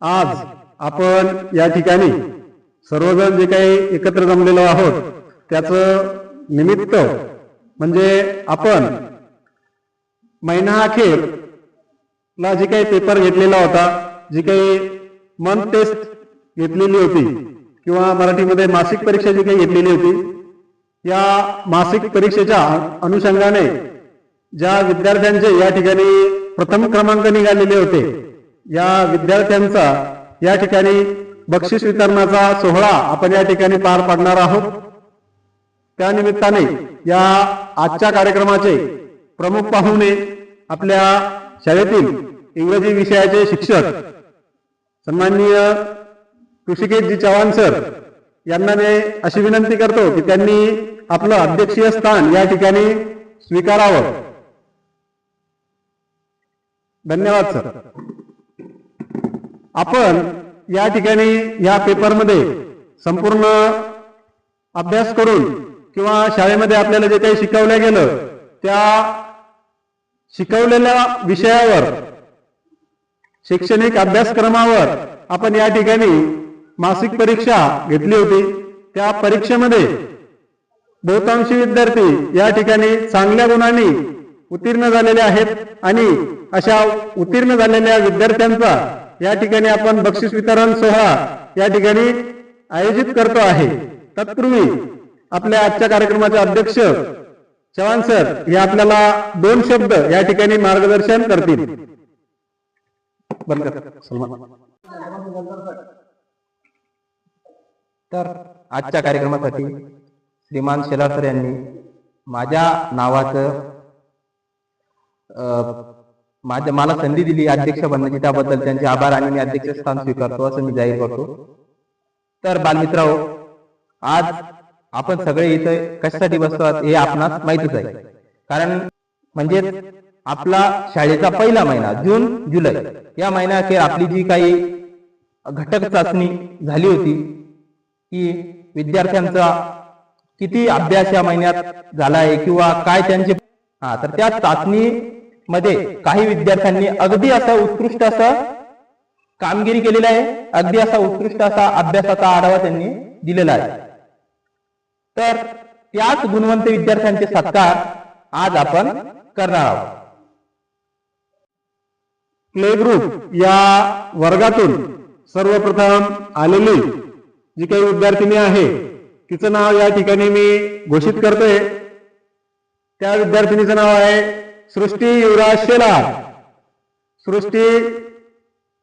आज आपण या ठिकाणी सर्वजण जे काही एकत्र जमलेलो आहोत त्याचं निमित्त म्हणजे आपण महिना अखेर ला जे काही पेपर घेतलेला होता जी काही मंथ टेस्ट घेतलेली होती किंवा मराठीमध्ये मासिक परीक्षा जी काही घेतलेली होती या मासिक परीक्षेच्या अनुषंगाने ज्या विद्यार्थ्यांचे या ठिकाणी प्रथम क्रमांक निघालेले होते या विद्यार्थ्यांचा या ठिकाणी बक्षीस वितरणाचा सोहळा आपण या ठिकाणी पार पाडणार आहोत. त्या निमित्ताने या आजच्या कार्यक्रमाचे प्रमुख पाहुणे आपल्या शाळेतील इंग्रजी विषयाचे शिक्षक सन्माननीय ऋषिकेशजी चव्हाण सर यांना मी अशी विनंती करतो की त्यांनी आपलं अध्यक्षीय स्थान या ठिकाणी स्वीकारावं. धन्यवाद सर. आपण या ठिकाणी या पेपरमध्ये संपूर्ण अभ्यास करून किंवा शाळेमध्ये आपल्याला जे काही शिकवलं गेलं त्या शिकवलेल्या विषयावर शैक्षणिक अभ्यासक्रमावर आपण या ठिकाणी मासिक परीक्षा घेतली होती. त्या परीक्षेमध्ये बहुतांशी विद्यार्थी या ठिकाणी चांगल्या गुणांनी उत्तीर्ण झालेले आहेत आणि अशा उत्तीर्ण झालेल्या विद्यार्थ्यांचा या ठिकाणी आपण बक्षीस वितरण सोहळा या ठिकाणी आयोजित करतो आहे. तत्पूर्वी आपल्या आजच्या कार्यक्रमाचे अध्यक्ष चव्हाण सर हे आपल्याला दोन शब्द या ठिकाणी मार्गदर्शन करतील. तर आजच्या कार्यक्रमासाठी श्रीमान शेलार सर यांनी माझ्या नावाचं अं, माझ्या मला संधी दिली अध्यक्ष बनण्याची त्याबद्दल त्यांचे आभार आणि मी अध्यक्ष स्थान स्वीकारतो असं मी जाहीर करतो. तर बालमित्रांनो आज आपण सगळे इथे कशासाठी बसतो हे आपणास माहितीच आहे. कारण म्हणजे आपला शाळेचा पहिला महिना जून जुलै या महिन्याखेर आपली जी काही घटक चाचणी झाली होती की विद्यार्थ्यांचा किती अभ्यास या महिन्यात झाला आहे किंवा काय त्यांचे हा तर त्या चाचणी मध्ये काही विद्यार्थ्यांनी अगदी असा उत्कृष्ट असा कामगिरी केलेली आहे. अगदी असा उत्कृष्ट असा अभ्यासाचा आढावा त्यांनी दिलेला आहे. तर त्याच गुणवंत विद्यार्थ्यांचे सत्कार आज आपण करणार आहोत. प्ले ग्रुप या वर्गातून सर्वप्रथम आलेली जी काही विद्यार्थिनी आहे तिचं नाव या ठिकाणी मी घोषित करतोय. त्या विद्यार्थिनीचं नाव आहे सृष्टी युवराज शेलार. सृष्टी